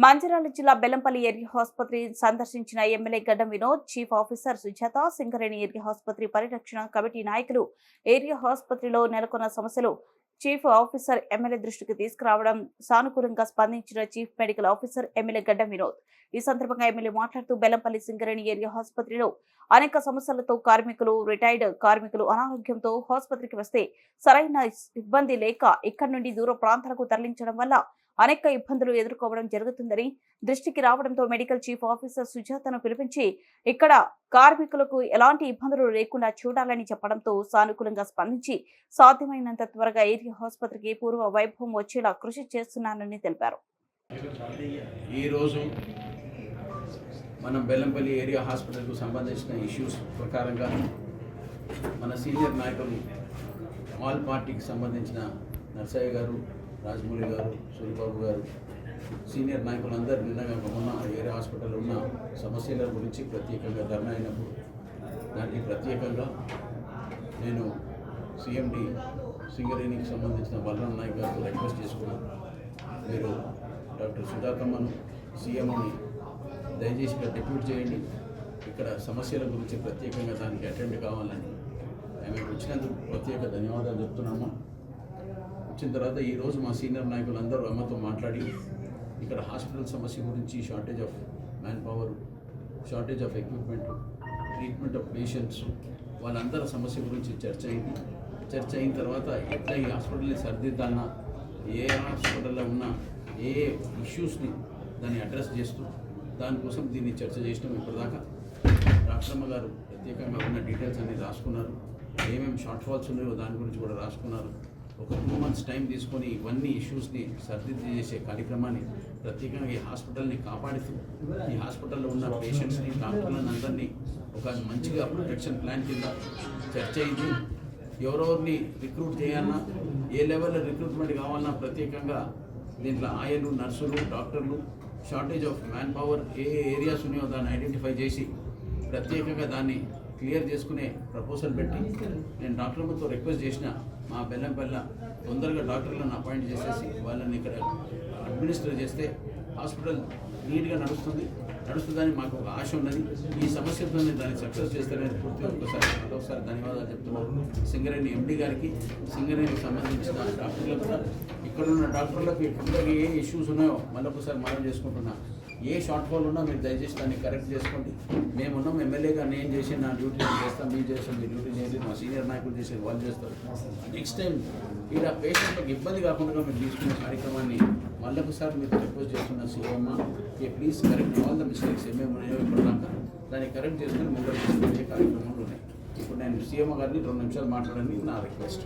మంజరాల జిల్లా బెల్లంపల్లి ఏరియా ఆసుపత్రి సందర్శించిన MLA Gaddam Vinod chief officer Sujatha Singareni area ఆసుపత్రి పరిరక్షణ కమిటీ నాయకులు ఏరియా ఆసుపత్రిలో నెలకొన్న సమస్యలు చీఫ్ ఆఫీసర్ ఎమ్మెల్యే దృష్టికి తీసుకురావడం సానుకూలంగా స్పందించిన chief medical officer MLA Gaddam Vinod. ఈ సందర్భంగా ఎమ్మెల్యే మాట్లాడుతూ బెల్లంపల్లి సింగరేణి ఏరియా ఆసుపత్రిలో అనేక సమస్యలతో కార్మికులు రిటైర్డ్ కార్మికులు అనారోగ్యంతో ఆసుపత్రికి వస్తే సరైన ఇబ్బంది లేక ఇక్కడి నుండి దూర ప్రాంతాలకు తరలించడం వల్ల అనేక ఇబ్బందులు ఎదుర్కోవడం జరుగుతుందని దృష్టికి రావడంతో మెడికల్ చీఫ్ ఆఫీసర్ సుజాతను పిలిపించి ఇక్కడ కార్మికులకు ఎలాంటి ఇబ్బందులు లేకుండా చూడాలని చెప్పడంతో సానుకూలంగా స్పందించి సాధ్యమైనంత త్వరగా ఏరియా ఆసుపత్రికి పూర్వ వైభవం వచ్చేలా కృషి చేస్తున్నానని తెలిపారు. ఈరోజు మనం బెల్లంపల్లి ఏరియా హాస్పిటల్కు సంబంధించిన ఇష్యూస్ ప్రకారంగా మన సీనియర్ నాయకులు ఆల్ పార్టీకి సంబంధించిన నర్సయ్య గారు రాజమౌళి గారు సూరిబాబు గారు సీనియర్ నాయకులందరూ నిన్నగా ఉన్న ఏరియా హాస్పిటల్ ఉన్న సమస్యల గురించి ప్రత్యేకంగా ధర్నా అయినప్పుడు దానికి ప్రత్యేకంగా నేను సిఎండి సింగరేణికి సంబంధించిన బలరాం నాయక్ గారితో రిక్వెస్ట్ చేసుకున్నాను మీరు డాక్టర్ సుధాకమ్మను సీఎంని దయచేసి ఇక్కడ డిప్యూట్ చేయండి. ఇక్కడ సమస్యల గురించి ప్రత్యేకంగా దానికి అటెండ్ కావాలని. ఆమె వచ్చినందుకు ప్రత్యేక ధన్యవాదాలు చెప్తున్నాము. వచ్చిన తర్వాత ఈరోజు మా సీనియర్ నాయకులందరూ అమ్మతో మాట్లాడి ఇక్కడ హాస్పిటల్ సమస్య గురించి shortage of manpower shortage of equipment treatment of patients వాళ్ళందరి సమస్య గురించి చర్చ అయింది. చర్చ అయిన తర్వాత ఎట్లా ఈ హాస్పిటల్ని సరిదిద్దాలన్నా ఏ హాస్పిటల్లో ఉన్న ఏ ఇష్యూస్ని దాన్ని అడ్రస్ చేస్తూ దానికోసం దీన్ని చర్చ చేసినాం ఇప్పటిదాకా. డాక్టర్మ్మ గారు ప్రత్యేకంగా ఉన్న డీటెయిల్స్ అన్ని రాసుకున్నారు. ఏమేమి షార్ట్ ఫాల్స్ ఉన్నాయో దాని గురించి కూడా రాసుకున్నారు. ఒక టూ మంత్స్ టైం తీసుకొని ఇవన్నీ ఇష్యూస్ని సర్దిద్ది చేసే కార్యక్రమాన్ని ప్రత్యేకంగా ఈ హాస్పిటల్ని కాపాడుతూ ఈ హాస్పిటల్లో ఉన్న పేషెంట్స్ని డాక్టర్లను అందరినీ ఒక మంచిగా ప్రొటెక్షన్ ప్లాన్ కింద చర్చ అయింది ఎవరెవరిని రిక్రూట్ చేయాలన్నా ఏ లెవెల్లో రిక్రూట్మెంట్ కావాలన్నా ప్రత్యేకంగా దీంట్లో ఆయలు నర్సులు డాక్టర్లు షార్టేజ్ ఆఫ్ మ్యాన్ పవర్ ఏ ఏ ఏరియాస్ ఉన్నాయో దాన్ని ఐడెంటిఫై చేసి ప్రత్యేకంగా దాన్ని క్లియర్ చేసుకునే ప్రపోజల్ పెట్టి నేను డాక్టర్లతో రిక్వెస్ట్ చేసిన మా బెల్లంపల్ల తొందరగా డాక్టర్లను అపాయింట్ చేసేసి వాళ్ళని ఇక్కడ అడ్మినిస్టర్ చేస్తే హాస్పిటల్ నీట్గా నడుస్తుంది. నడుస్తుందని మాకు ఒక ఆశ ఉన్నది. ఈ సమస్యతో దాన్ని సక్సెస్ చేస్తారని పూర్తి ఒకసారి మరొకసారి ధన్యవాదాలు చెప్తున్నాను. సింగరేణి ఎండి గారికి సింగరేణికి సంబంధించిన డాక్టర్లకు కూడా ఇక్కడ ఉన్న డాక్టర్లకు ఇప్పటికీ ఏ ఇష్యూస్ ఉన్నాయో మళ్ళొకసారి మనం చేసుకుంటున్నా. ఏ షార్ట్ ఫాల్ ఉన్నా మీరు దయచేసి దాన్ని కరెక్ట్ చేసుకోండి. మేమున్నాం ఎమ్మెల్యేగా నేను చేసి నా డ్యూటీ నేను చేస్తాం మీరు చేస్తాం మీ డ్యూటీ చేయండి మా సీనియర్ నాయకులు చేసేది వాళ్ళు చేస్తారు. నెక్స్ట్ టైం ఈడ పేషెంట్లకు ఇబ్బంది కాకుండా మీరు తీసుకునే కార్యక్రమాన్ని మళ్ళొకసారి మీరు రిక్వెస్ట్ చేస్తున్న CM please correct all the mistakes ఏమేమి ఉన్నాయో ఇప్పటిదాకా దాన్ని కరెక్ట్ చేసుకుని ముందర కార్యక్రమాలు ఉన్నాయి. ఇప్పుడు నేను సీఎం గారిని రెండు నిమిషాలు మాట్లాడండి నా రిక్వెస్ట్